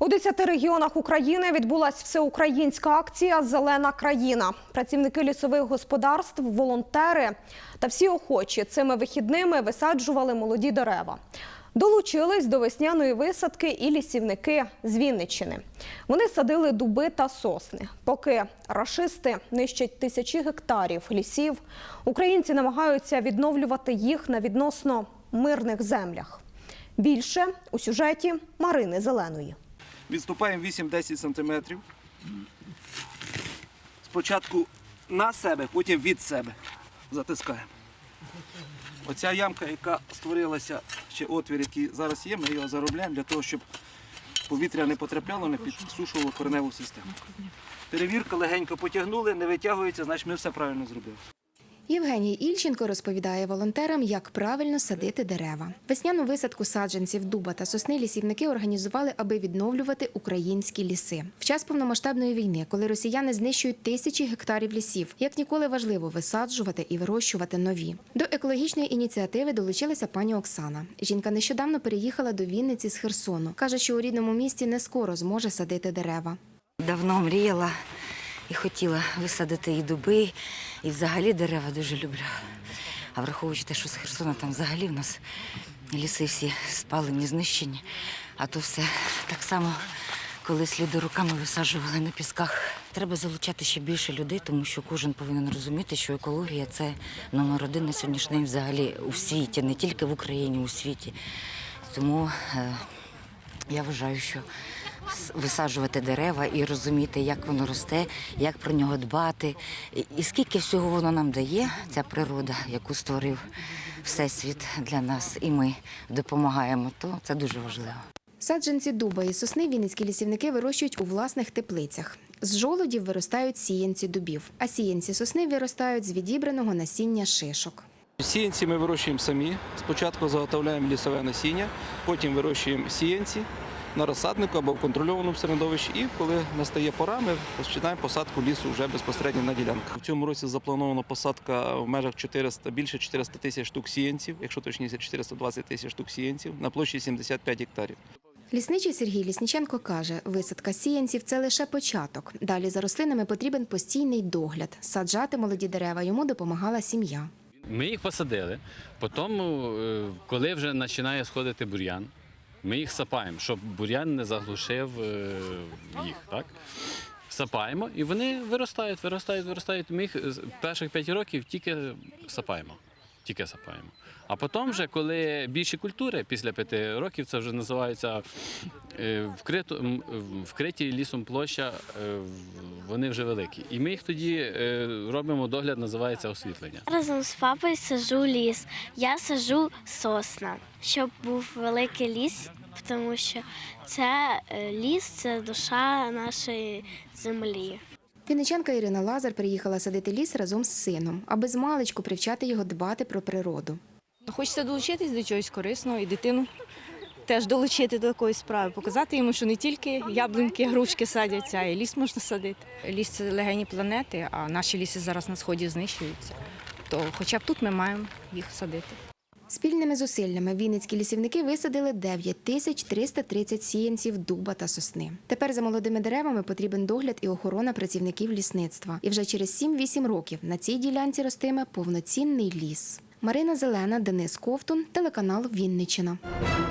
У 10 регіонах України відбулася всеукраїнська акція Зелена країна. Працівники лісових господарств, волонтери та всі охочі цими вихідними висаджували молоді дерева. Долучились до весняної висадки і лісівники з Вінниччини. Вони садили дуби та сосни. Поки рашисти нищать тисячі гектарів лісів, українці намагаються відновлювати їх на відносно мирних землях. Більше у сюжеті Марини Зеленої. Відступаємо 8-10 сантиметрів. Спочатку на себе, потім від себе. Затискаємо. Оця ямка, яка створилася, ще отвір, який зараз є, ми його заробляємо для того, щоб повітря не потрапляло, не підсушувало кореневу систему. Перевірка легенько потягнули, не витягується, значить ми все правильно зробили. Євгеній Ільченко розповідає волонтерам, як правильно садити дерева. Весняну висадку саджанців дуба та сосни лісівники організували, аби відновлювати українські ліси. В час повномасштабної війни, коли росіяни знищують тисячі гектарів лісів, як ніколи важливо висаджувати і вирощувати нові. До екологічної ініціативи долучилася пані Оксана. Жінка нещодавно переїхала до Вінниці з Херсону. каже, що у рідному місті не скоро зможе садити дерева. Давно мріяла і хотіла висадити і дуби, і взагалі дерева дуже люблю. А враховуючи те, що з Херсона там взагалі в нас ліси всі спалені, знищені, а то все так само, колись люди руками висаджували на пісках. Треба залучати ще більше людей, тому що кожен повинен розуміти, що екологія це номер один на сьогоднішній день взагалі у світі, не тільки в Україні, у світі. Тому е, я вважаю, що висаджувати дерева і розуміти, як воно росте, як про нього дбати, і, скільки всього воно нам дає, ця природа, яку створив Всесвіт для нас, і ми допомагаємо, то це дуже важливо. Саджанці дуба і сосни вінницькі лісівники вирощують у власних теплицях. З жолудів виростають сіянці дубів, а сіянці сосни виростають з відібраного насіння шишок. Сіянці ми вирощуємо самі. Спочатку заготовляємо лісове насіння, потім вирощуємо сіянці на розсаднику або в контрольованому середовищі. І коли настає пора, ми починаємо посадку лісу вже безпосередньо на ділянках. В цьому році запланована посадка в межах 400, більше 400 тисяч штук сіянців, якщо точніше 420 тисяч штук сіянців на площі 75 гектарів. Лісничий Сергій Лісніченко каже, висадка сіянців це лише початок. Далі за рослинами потрібен постійний догляд. Саджати молоді дерева йому допомагала сім'я. Ми їх посадили. Потім, е, коли вже починає сходити бур'ян, ми їх сапаємо, щоб бур'ян не заглушив е, їх. Так? Сапаємо, і вони виростають, виростають, виростають. Ми їх з перших 5 років тільки сапаємо. Тільки сапаємо. А потім, вже, коли більші культури, після п'яти років, це вже називається е, вкриті лісом площа, е, вони вже великі. І ми їх тоді е, робимо догляд, називається освітлення. Разом з папою сажу ліс. Я сажу сосна, щоб був великий ліс, тому що це е, ліс це душа нашої землі. Вінниченка Ірина Лазар приїхала садити ліс разом з сином, аби з маличку привчати його дбати про природу. Хочеться долучитись до чогось корисного і дитину теж долучити до такої справи, показати йому, що не тільки яблуньки, грушки садяться, а й ліс можна садити. Ліс це легені планети, а наші ліси зараз на сході знищуються. То хоча б тут ми маємо їх садити. Спільними зусиллями вінницькі лісівники висадили 9 тисяч 330 сіянців дуба та сосни. Тепер за молодими деревами потрібен догляд і охорона працівників лісництва. І вже через 7-8 років на цій ділянці ростиме повноцінний ліс. Марина Зелена, Денис Ковтун, телеканал Вінничина.